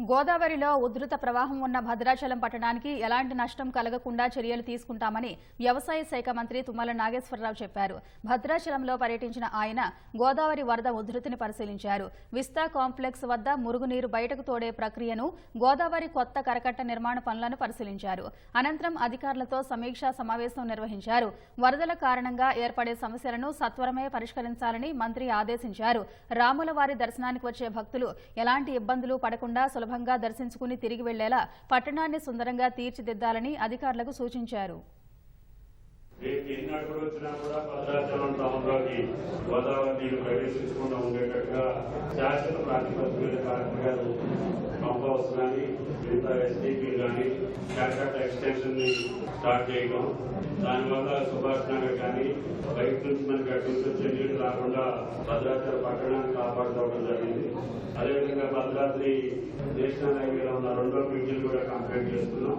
గోదావరిలో ఉధృత ప్రవాహం ఉన్న భద్రాచలం పట్టణానికి ఎలాంటి నష్టం కలగకుండా చర్యలు తీసుకుంటామని వ్యవసాయ శాఖ మంత్రి తుమ్మల నాగేశ్వరరావు చెప్పారు. భద్రాచలంలో పర్యటించిన ఆయన గోదావరి వరద ఉధృతిని పరిశీలించారు. విస్తా కాంప్లెక్స్ వద్ద మురుగునీరు బయటకు తోడే ప్రక్రియను గోదావరి కొత్త కరకట్ట నిర్మాణ పనులను పరిశీలించారు. అనంతరం అధికారులతో సమీక్షా సమావేశం నిర్వహించారు. వరదల కారణంగా ఏర్పడే సమస్యలను సత్వరమే పరిష్కరించాలని మంత్రి ఆదేశించారు. రాములవారి దర్శనానికి వచ్చే భక్తులు ఎలాంటి ఇబ్బందులు పడకుండా సులభంగా దర్శించుకుని తిరిగి వెళ్ళేలా పట్టణాన్ని సుందరంగా తీర్చిదిద్దాలని అధికారులకు సూచించారు. కానీ మిగతా కానీ ఎక్స్టెన్షన్ని స్టార్ట్ చేయడం దానివల్ల సుభాష్ నగర్ కానీ బయట నుంచి మనకి అటు నుంచి వచ్చే నీళ్ళు రాకుండా భద్రాచల పట్టణాన్ని కాపాడుకోవడం జరిగింది. అదేవిధంగా భద్రాద్రి నేషనల్ హైవేలో ఉన్న రెండో బ్రిడ్జిలు కూడా కంప్లీట్ చేస్తున్నాం.